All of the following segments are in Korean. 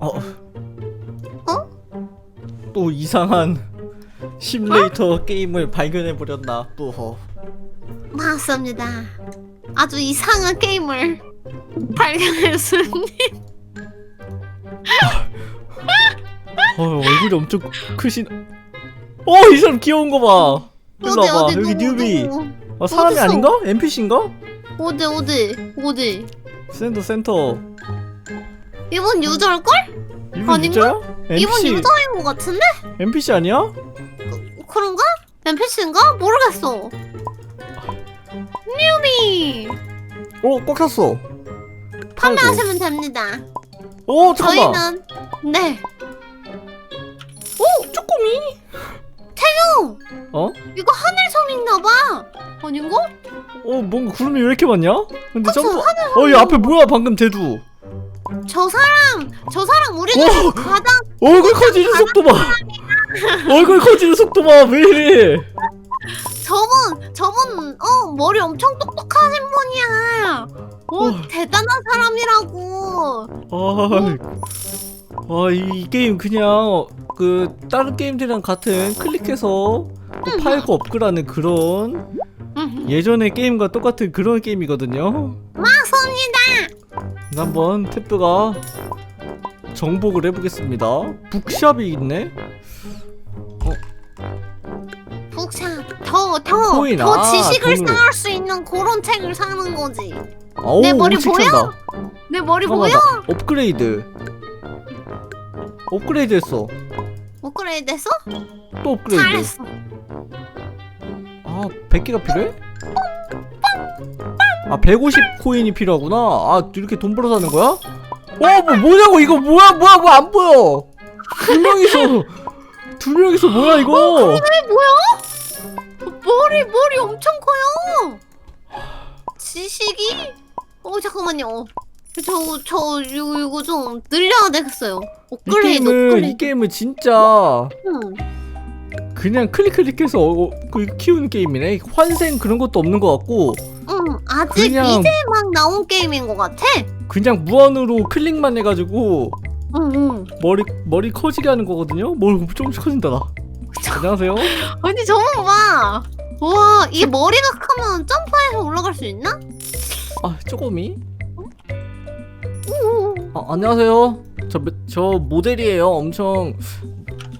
어. 어? 또 이상한 시뮬레이터 게임을 발견해 버렸나 뿌허. 맞습니다. 아주 이상한 게임을 발견했습니다. 어, 얼굴이 엄청 크신. 어, 이 사람 귀여운 거 봐. 일로 와봐. 여기 누구, 뉴비. 누구? 어, 사람이 어딨어? 아닌가? NPC인가? 어디 어디 어디? 센터 센터. 이번 유저일 걸? 이분 아닌가? 진짜야? NPC 유저인 것 같은데? NPC 아니야? 그런가? NPC인가? 모르겠어. 뉴비 어, 꽉 찼어. 판매하시면 됩니다. 어, 잠깐만. 저희는 네. 오, 쪼꼬미. 태용 어? 이거 하늘섬인가봐. 아닌가? 어, 뭔가 구름이 왜 이렇게 많냐? 근데 그쵸, 점프. 어, 이 앞에 뭐야? 방금 대두. 저 사람 저 사람 우리 오! 중에서 가장 얼굴 커지는 속도 봐. 얼굴 커지는 속도 봐. 왜 이래? 저분 저분 어 머리 엄청 똑똑하신 분이야. 오 어. 대단한 사람이라고. 아, 아, 이, 이 게임 그냥 그 다른 게임들이랑 같은 클릭해서 뭐 팔고 업그라는 그런 음, 예전의 게임과 똑같은 그런 게임이거든요. 맞습니다. 한번 태프가 정복을 해보겠습니다. 북샵이 있네. 북샷 더더 코인, 더 아, 지식을 돈으로. 쌓을 수 있는 그런 책을 사는 거지. 아우, 내 머리 보여? 찬다. 내 머리 잠깐만, 보여? 나 업그레이드. 업그레이드 했어. 업그레이드했어? 또 업그레이드. 잘했어. 아, 100개가 필요해? 아, 150 코인이 필요하구나. 아, 이렇게 돈 벌어 사는 거야? 어, 뭐, 뭐냐고, 이거 뭐야, 뭐야, 뭐 안 보여. 두 명이서, 두 명이서 뭐야, 이거. 이게 뭐야? 머리 머리 엄청 커요. 지식이? 어 잠깐만요. 저저 이거 이거 좀 늘려야 되겠어요. 이 업그레이드 게임은, 이 업그레이드. 게임은 진짜 응, 그냥 클릭 클릭해서 어, 그 키우는 게임이네. 환생 그런 것도 없는 것 같고, 응 아직 그냥- 이제 막 나온 게임인 것 같아. 그냥 무한으로 클릭만 해가지고 응 응. 머리, 머리 커지게 하는 거거든요? 뭘 조금씩 커진다, 나. 안녕하세요. 아니 저거 봐. 와, 이 머리가 크면 점프해서 올라갈 수 있나? 아, 쪼꼬미. 오. 아, 안녕하세요. 저, 몇- 저 모델이에요. 엄청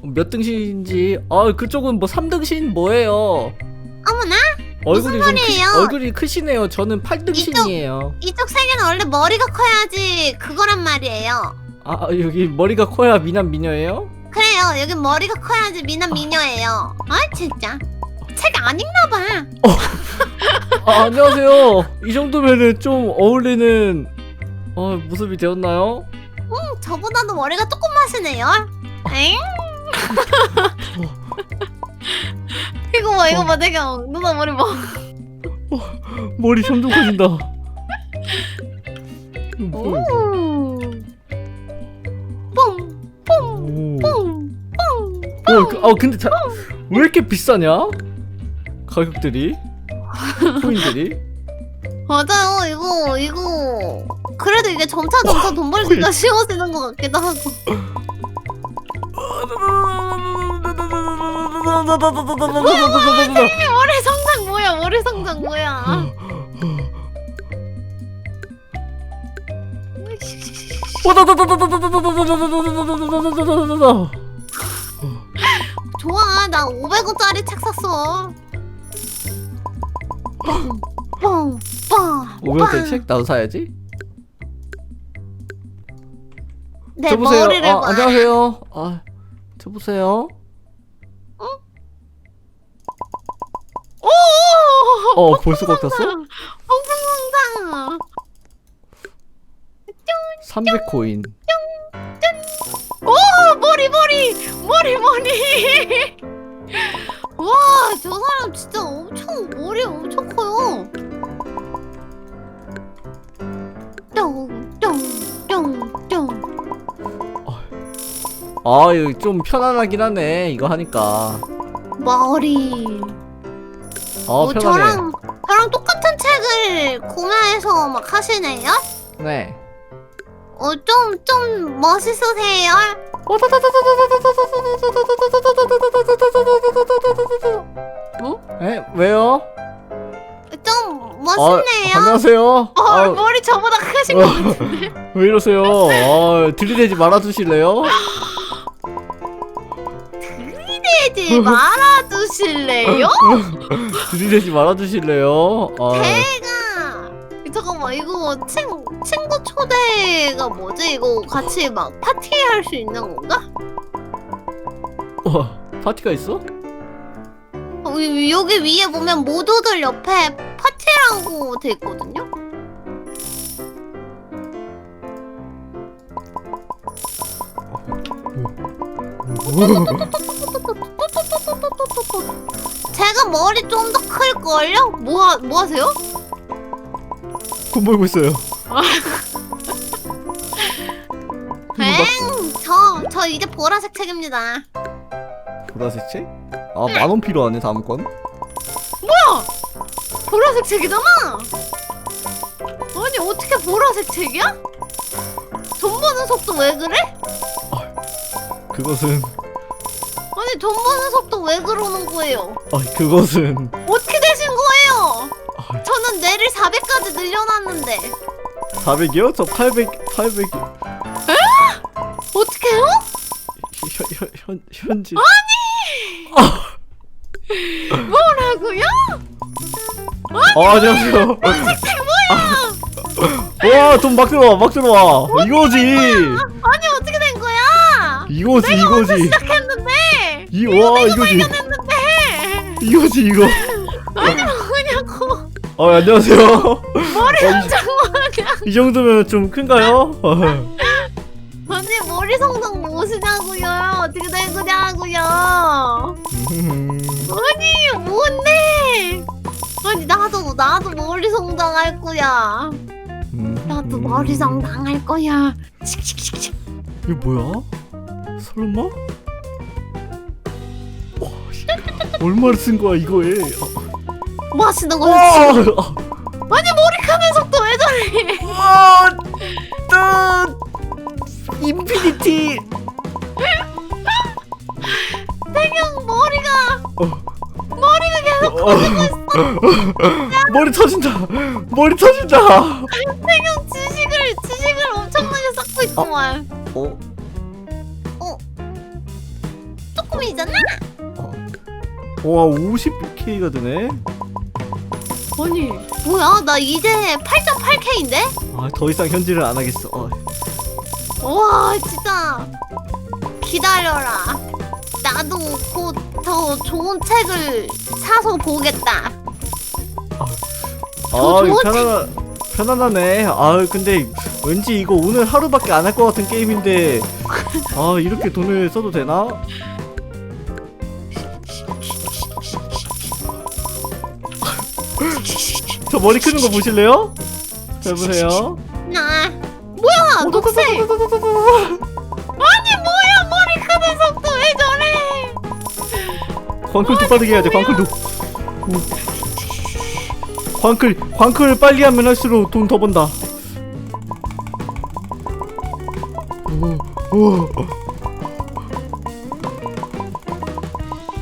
몇 등신인지. 아, 그쪽은 뭐 3등신 뭐예요? 어머나, 얼굴이 좀 말이에요? 크시, 얼굴이 크시네요. 저는 8등신이에요. 이쪽 세계는 원래 머리가 커야지 그거란 말이에요. 아, 아, 여기 머리가 커야 미남 미녀예요? 그래요. 여기 머리가 커야지 미남 미녀예요. 아 진짜. 책 안 읽나 봐. 아, 안녕하세요. 이 정도면은 좀 어울리는 어, 모습이 되었나요? 음, 저보다도 머리가 조금 마시네요. 엥? 이거 봐, 이거 봐, 내가 누나 머리 봐. 머리 점점 커진다. 오. 오. 뽕, 뽕, 오. 뽕, 뽕. 어, 그, 아 근데 자, 왜 이렇게 비싸냐? 가격들이 코인들이 맞아요. 이거 이거 그래도 이게 점차 점차 돈 벌기가 쉬워지는 것 같기도 하고. 머리 성장 뭐야? 머리 성장 뭐야? 좋아, 나 500원짜리 책 샀어. 뻥, 뻥, 뻥. 500원짜리 책 나도 사야지. 내 저보세요. 머리를 아, 봐. 안녕하세요. 아, 저보세요. 어, 벌써 꽉 찼어? 펑펑펑펑. 300코인. 오, 머리 머리 머리 머리. 와, 저 사람 진짜 엄청 머리 엄청 커요. 똥똥똥똥. 아, 이거 좀 편안하긴 하네. 이거 하니까. 머리. 아, 어, 편하네. 저랑 저랑 똑같은 책을 구매해서 막 하시네요? 네. 어, 좀, 좀 멋있으세요? 어? 에 왜요? 좀 아, 멋있네요. 안녕하세요. 어, 아, 머리 저보다 크신 것 같은데. 왜 이러세요? 아, 들이대지 말아주실래요? 들이대지 말아주실래요? 들이대지 말아주실래요? 아, 제가 잠깐만 이거 친, 친구 초대가 뭐지? 이거 같이 막 파티할 수 있는 건가? 와, 파티가 있어? 어, 위- 여기 위에 보면 모두들 옆에 파티라고 돼 있거든요? 제가 머리 좀 더 클걸요? 뭐, 하, 뭐 하세요? 돈 벌고 있어요. 엥! 저, 저 이제 보라색 책입니다. 보라색 책? 아, 만 원 필요하네, 다음 건. 보라색 책이잖아! 아니, 어떻게 보라색 책이야? 돈 버는 속도 왜 그래? 그것은, 아니, 돈 버는 속도 왜 그러는 거예요? 아, 그것은, 어떻게 되신 거예요? 아, 저는 뇌를 400까지 늘려놨는데. 400이요? 저 800, 800, 어떻게요? 현, 현, 현, 현지. 뭐라고요? 아, 안녕하세요. 와, 돈 막 들어와, 막 들어와. 이거지. 아니, 어떻게 된 거야? 이거지, 이거지. 시작했는데! 이, 와, 이거지. 이거지, 이거. 아니, 뭐냐고. 아, 안녕하세요. 머리 어, 엄청 많아. 이, 이 정도면 좀 큰가요? 아니, 머리 성당 무엇이냐고요? 어떻게 된 거냐고요? 음, 아니, 뭔데? 아니, 나도, 나도 머리 성당 할 거야. 음, 나도 음. 머리 성당 할 거야. 칙칙칙칙. 이게 뭐야? 설마? 얼마를 쓴 거야 이거에? 뭐 하시는 아, 지금? 아니, 머리 크는 속도 왜 저래? 아, 아, 인피니티. 그냥 머리가, 어, 머리가 계속 어, 머리 터진다. 머리 터진다. 그냥 지식을, 지식을 엄청나게 쌓고 있구만. 어, 어? 조금이잖아? 와 50k가 드네. 아니, 뭐야? 나 이제 8.8K인데? 아, 더 이상 현질을 안 하겠어. 어. 와 진짜 기다려라 나도 곧 더 좋은 책을 사서 보겠다 아, 저 이거 좋은 편안하, 편안하네. 아, 근데 왠지 이거 오늘 하루밖에 안 할 것 같은 게임인데, 아, 이렇게 돈을 써도 되나? 머리 크는 거 보실래요? 잘 보세요. 나 뭐야 녹색 아니 뭐야 머리 크는 속도 왜 저래 광클도 빠르게 해야지, 광클도. 오. 광클, 광클 빨리 하면 할수록 돈 더 번다. 오, 오.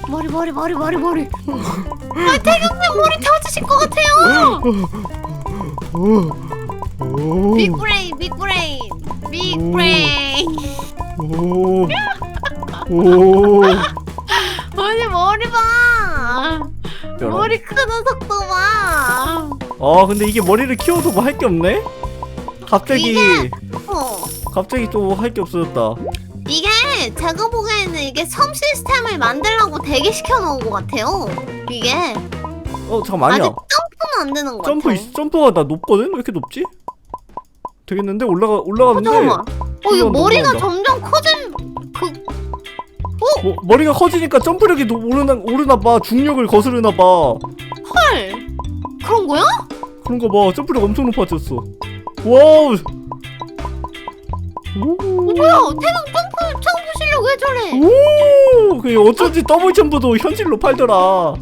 머리 머리 머리 머리 머리 아 태경님 머리 태 워주실 것 같아요 오. 오. 빅 브레인 빅 브레인 오. 빅브레인 오. 오. 아니 머리 봐 머리 크는 속도 봐 아 근데 이게 머리를 키워도 뭐 할 게 없네? 갑자기 이게- 어. 갑자기 또 할 게 없어졌다. 이게 제가 보기에는 이게 섬 시스템을 만들려고 대기시켜 놓은 것 같아요. 이게 어 잠깐 아직 아니야. 점프는 안 되는 것 점프 같아. 있, 점프가 나 높거든? 왜 이렇게 높지? 되겠는데 올라가 어, 올라가는데 잠깐만. 어 이거 올라간다, 머리가 올라간다. 점점 커진 그 뭐, 머리가 커지니까 점프력이 노, 오르나 오르나 봐. 중력을 거스르나 봐. 헐. 그런 거야? 그런 거 봐. 점프력 엄청 높아졌어. 와우. 오. 뭐야? 태경 점프 점프 실력 왜 저래? 오, 그 어쩐지 더블 점프도 현질로 팔더라.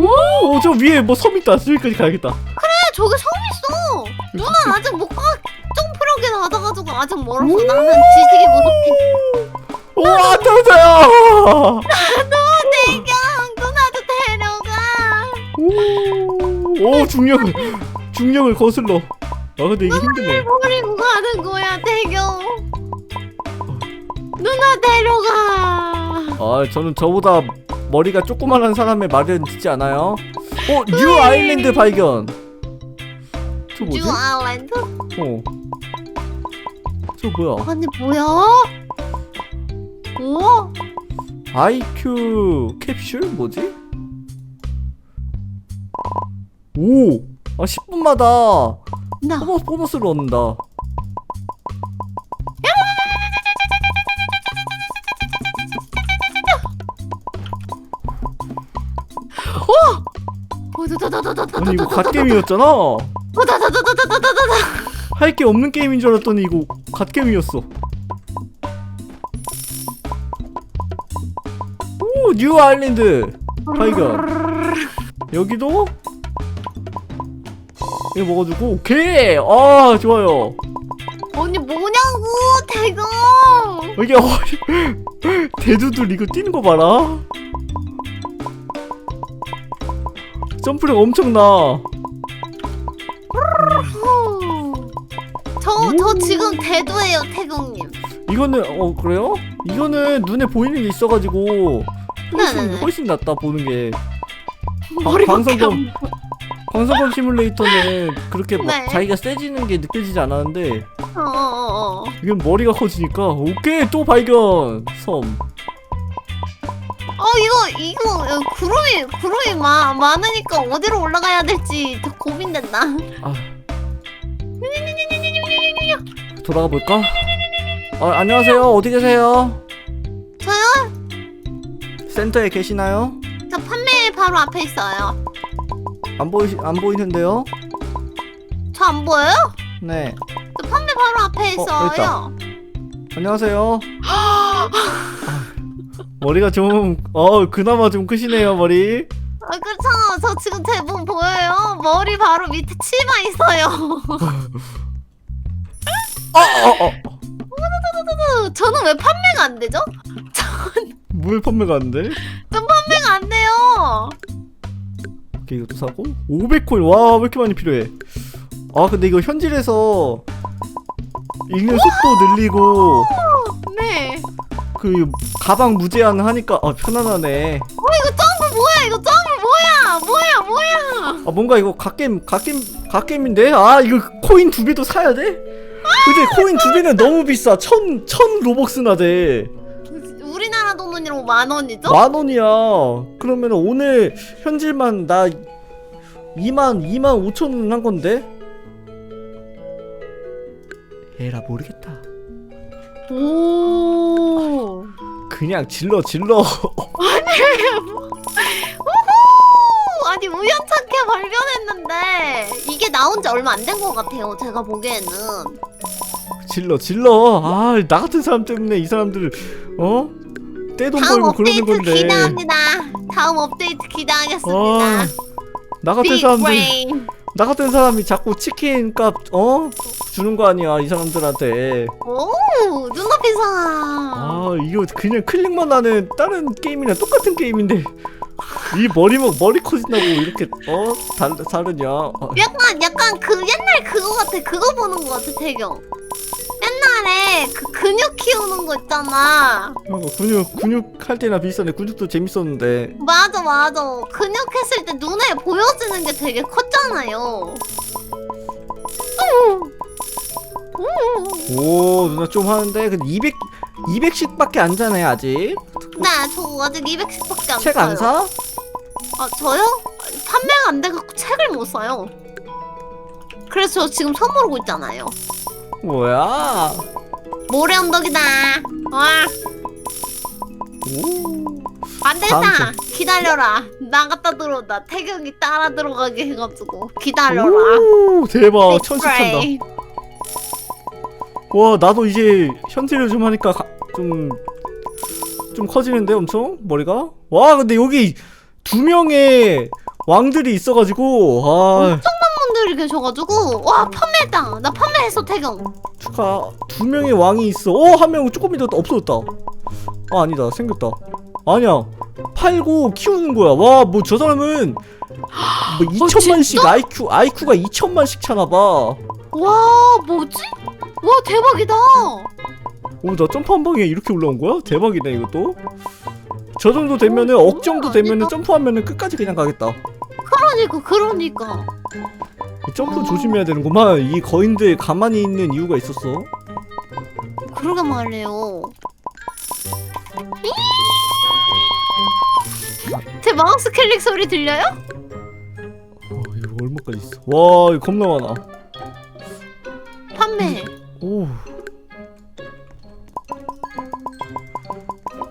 오, 저 위에 뭐 섬 있다. 저기까지 가야겠다. 그래 저기 섬 있어. 누나 아직 못 가. 점프력이 받아가지고 아직 멀었어. 나는 지식이 부족해. 우와 떨어져요 태경 누나도 데려가. 오, 오 중력을 중력을 거슬러 아 근데 이게 힘드네 버리고 가는 거야 태경. 누나 데려가. 아 저는 저보다 머리가 조그만한 사람의 말은 듣지 않아요 어? 뉴 아일랜드 발견 저 뭐지? 뉴 아일랜드? 어. 저 뭐야? 아니 뭐야? 오? IQ 캡슐 뭐지? 오! 아 10분마다 나 보너스, 보너스를 얻는다 아니 이거 갓게임이었잖아. 할 게 없는 게임인 줄 알았더니 이거 갓게임이었어. 오! 뉴 아일랜드. 발견. 여기도? 이거 먹어주고. 오케이! 아 좋아요. 아니 뭐냐고 태경 이게 어, 대두들 이거 뛰는 거 봐라 점프력 엄청나 저, 저 지금 대두예요 태경님 이거는 어 그래요? 이거는 눈에 보이는 게 있어가지고 훨씬 네네네. 훨씬 낫다 보는 게안 보여. 광석검 시뮬레이터는 그렇게 막 네. 자기가 세지는 게 느껴지지 않았는데 어어어 이건 머리가 커지니까 오케이 또 발견 섬 어 이거 이거 어, 구름이 구름이 마, 많으니까 어디로 올라가야 될지 더 고민된다 아. 돌아가 볼까? 아, 안녕하세요. 어디 계세요? 저요? 센터에 계시나요? 저 판매 바로 앞에 있어요 안 보이 안 보이는데요? 저 안 보여요? 네. 저 판매 바로 앞에 어, 있어요 안녕하세요. 머리가 좀 어, 그나마 좀 크시네요, 머리. 아 그렇죠 저 지금 대본 보여요 머리 바로 밑에 치마 있어요 어, 어, 어. 어, 저는 왜 판매가 안 되죠? 물 판매가 안 돼? 전 판매가 안 돼요 오케이, 이것도 사고. 500코인. 와, 왜 이렇게 많이 필요해? 아, 근데 이거 현질에서 읽는 속도 늘리고 네 그 가방 무제한 하니까 아, 편안하네. 어 이거 점프 뭐야? 이거 점프 뭐야? 뭐야 뭐야? 아 뭔가 이거 갓겜 갓겜 갓겜인데? 아 이거 코인 두 배도 사야 돼? 근데 코인 두 배는 너무 비싸. 천천 로벅스나 돼만 우리나라 돈으로 만 원이죠? 원이야. 그러면 오늘 현질만 나 2만 2만 5천 원 한 건데? 에라 모르겠다. 오 그냥 질러 질러. 오, 아니 우연찮게 발견했는데 이게 나온 지 얼마 안 된 것 같아요 제가 보기에는. 질러 질러. 아 나 같은 사람 때문에 이 사람들 어? 떼돈 다음 벌고 그러는 업데이트 건데. 기대합니다. 다음 업데이트 기대하겠습니다. 아, 나 같은 빅 사람들 브레인 나 같은 사람이 자꾸 치킨 값 어? 주는 거 아니야 이 사람들한테. 오 눈높이 사. 아 이거 그냥 클릭만 하는 다른 게임이랑 똑같은 게임인데. 이 머리목 머리 커진다고 이렇게 어? 다, 다르냐? 아, 약간 약간 그 옛날 그거 같아. 그거 보는 거 같아 태경. 옛날에 그 근육 키우는 거 있잖아. 어, 근육 근육 할 때나 비슷한데 근육도 재밌었는데. 맞아 맞아. 근육 했을 때 눈에 보여지는 게 되게 컸잖아요 오 누나 좀 하는데? 근데 200 200씩밖에 안 자네 아직. 네 저 아직 210밖에 안책 사요. 안 사? 아 저요? 판매가 안 돼갖고 책을 못 사요. 그래서 저 지금 선물 오고 있잖아요. 뭐야? 모래 언덕이다. 와. 오. 안 되겠다. 다음 기다려라. 나 갔다 들어온다 태경이 따라 들어가게 해가지고 기다려라. 오 대박. 빅 천식 찬다. 브레인. 와 나도 이제 현질을 좀 하니까 좀좀 커지는데 엄청? 머리가? 와 근데 여기 두 명의 왕들이 있어가지고 아. 분들이 분들이 계셔가지고 와 판매했다. 나 판매했어 태경. 축하. 두 명의 왕이 있어. 어한 명은 조금 이따 없어졌다. 아 아니다. 생겼다. 아니야. 팔고 키우는 거야. 와 뭐 저 사람은 뭐 2천만씩 IQ IQ가 2천만씩 차나봐 와 뭐지? 와 대박이다. 오나 점프 한 방에 이렇게 올라온 거야? 대박이네 이것도 저 정도 되면은 어, 억 정도 되면은 아니다. 점프하면은 끝까지 그냥 가겠다 그러니까 그러니까. 점프 어. 조심해야 되는구만 이 거인들 가만히 있는 이유가 있었어 그러게 말해요. 제 마우스 클릭 소리 들려요? 어, 이거 얼마까지 있어 와 이거 겁나 많아 판매. 오.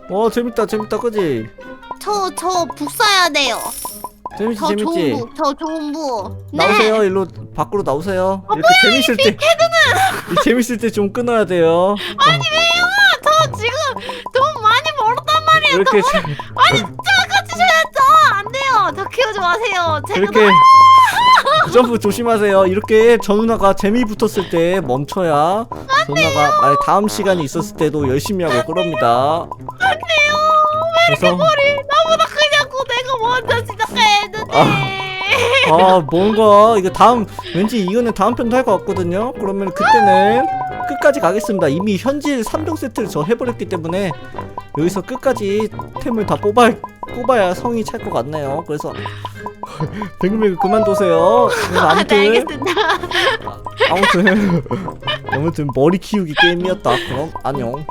와 재밌다 재밌다 그지? 저 저 북 사야 돼요. 재밌지 저 좋은 재밌지? 부, 저 좋은 부. 네. 나오세요 일로 밖으로 나오세요 이렇게 재밌을 때 이 재밌을 때 좀 끊어야 돼요 아니 왜요? 저 지금 돈 많이 벌었단 말이에요. 이렇게 재- 아니 같이 줘야죠. 안 돼요. 저 키우지 마세요. 제가 이렇게 점프 조심하세요. 이렇게 저 누나가 재미 붙었을 때 멈춰야 저 누나가 만약 다음 시간이 있었을 때도 열심히 하고 그럽니다. 그래서? 머리 나보다 크냐고 내가 먼저 시작해야 했는데. 아 뭔가 이거 다음 왠지 이거는 다음 편도 할 것 같거든요? 그러면 그때는 끝까지 가겠습니다. 이미 현질 3병 세트를 저 해버렸기 때문에 여기서 끝까지 템을 다 뽑아, 뽑아야 성이 찰 것 같네요. 그래서 뱅글뱅글 그만두세요. 그래서 아, 네, 아무튼. 아무튼 아무튼 머리 키우기 게임이었다. 그럼 안녕